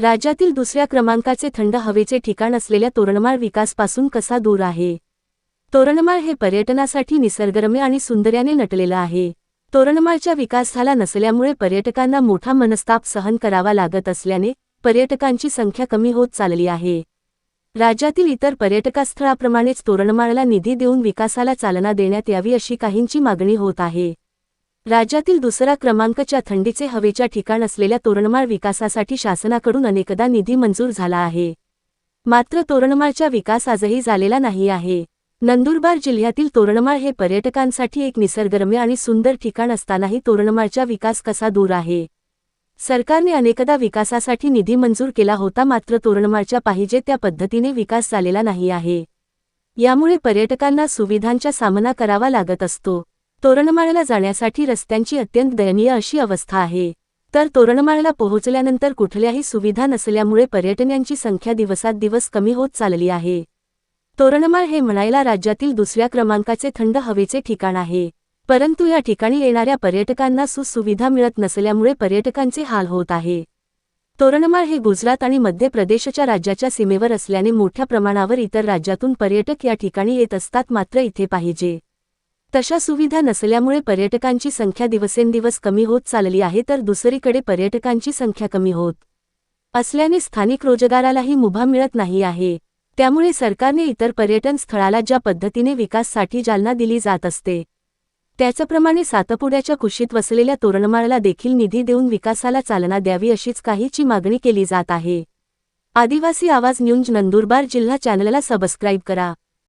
राज्यातील दुसऱ्या क्रमांकाचे थंड हवेचे ठिकाण असलेल्या तोरणमाळ विकासपासून कसा दूर आहे? तोरणमाळ हे पर्यटनासाठी निसर्गरम्य आणि सुंदर्याने नटलेलं आहे. तोरणमाळच्या विकास झाला नसल्यामुळे पर्यटकांना मोठा मनस्ताप सहन करावा लागत असल्याने पर्यटकांची संख्या कमी होत चालली आहे. राज्यातील इतर पर्यटकस्थळाप्रमाणेच तोरणमाळला निधी देऊन विकासाला चालना देण्यात यावी अशी काहींची मागणी होत आहे. राज्यातील दुसरा क्रमांकच्या थंडीचे हवेच्या ठिकाण असलेल्या तोरणमाळ विकासासाठी शासनाकडून अनेकदा निधी मंजूर झाला आहे. मात्र तोरणमाळच्या विकास आजही झालेला नाही आहे. नंदुरबार जिल्ह्यातील तोरणमाळ हे पर्यटकांसाठी एक निसर्गरम्य आणि सुंदर ठिकाण असतानाही तोरणमाळचा विकास कसा दूर आहे? सरकारने अनेकदा विकासासाठी निधी मंजूर केला होता मात्र तोरणमाळच्या पाहिजे त्या पद्धतीने विकास झालेला नाही आहे. यामुळे पर्यटकांना सुविधांचा सामना करावा लागत असतो. तोरणमाळला जाण्यासाठी रस्त्यांची अत्यंत दयनीय अशी अवस्था आहे. तर तोरणमाळला पोहोचल्यानंतर कुठल्याही सुविधा नसल्यामुळे पर्यटनांची संख्या दिवसात दिवस कमी होत चालली आहे. तोरणमाळ हे म्हणायला राज्यातील दुसऱ्या क्रमांकाचे थंड हवेचे ठिकाण आहे. परंतु या ठिकाणी येणाऱ्या पर्यटकांना सुसुविधा मिळत नसल्यामुळे पर्यटकांचे हाल होत आहे. तोरणमाळ हे गुजरात आणि मध्य प्रदेशच्या राज्याच्या सीमेवर असल्याने मोठ्या प्रमाणावर इतर राज्यातून पर्यटक या ठिकाणी येत असतात मात्र इथे पाहिजे. तशा सुविधा नसल्यामुळे पर्यटकांची संख्या दिवसेंदिवस कमी होत चालली आहे तर दुसरीकडे पर्यटकांची संख्या कमी होत असल्याने स्थानिक रोजगारालाही मुभा मिळत नाही आहे. त्यामुळे सरकारने इतर पर्यटन स्थळाला ज्या पद्धतीने विकाससाठी जालना दिली जात असते त्याचप्रमाणे सातपुड्याच्या कुशीत वसलेल्या तोरणमाळला देखील निधी देऊन विकासाला चालना द्यावी अशीच काहीची मागणी केली जात आहे. आदिवासी आवाज न्यूज नंदुरबार जिल्हा चॅनलला सबस्क्राईब करा.